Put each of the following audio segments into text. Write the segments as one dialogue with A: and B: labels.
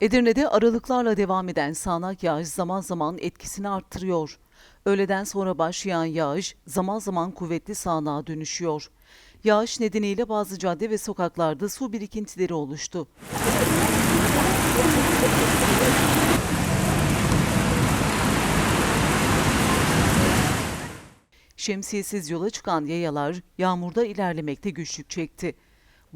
A: Edirne'de aralıklarla devam eden sağanak yağış zaman zaman etkisini arttırıyor. Öğleden sonra başlayan yağış zaman zaman kuvvetli sağanağa dönüşüyor. Yağış nedeniyle bazı cadde ve sokaklarda su birikintileri oluştu. Şemsiyesiz yola çıkan yayalar yağmurda ilerlemekte güçlük çekti.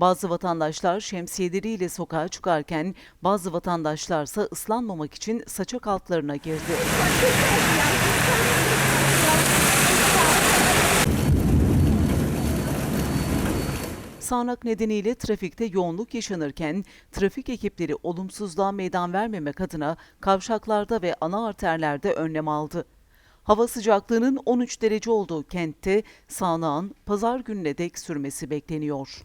A: Bazı vatandaşlar şemsiyeleriyle sokağa çıkarken bazı vatandaşlarsa ıslanmamak için saçak altlarına girdi. Sağanak nedeniyle trafikte yoğunluk yaşanırken trafik ekipleri olumsuzluğa meydan vermemek adına kavşaklarda ve ana arterlerde önlem aldı. Hava sıcaklığının 13 derece olduğu kentte sağanağın pazar gününe dek sürmesi bekleniyor.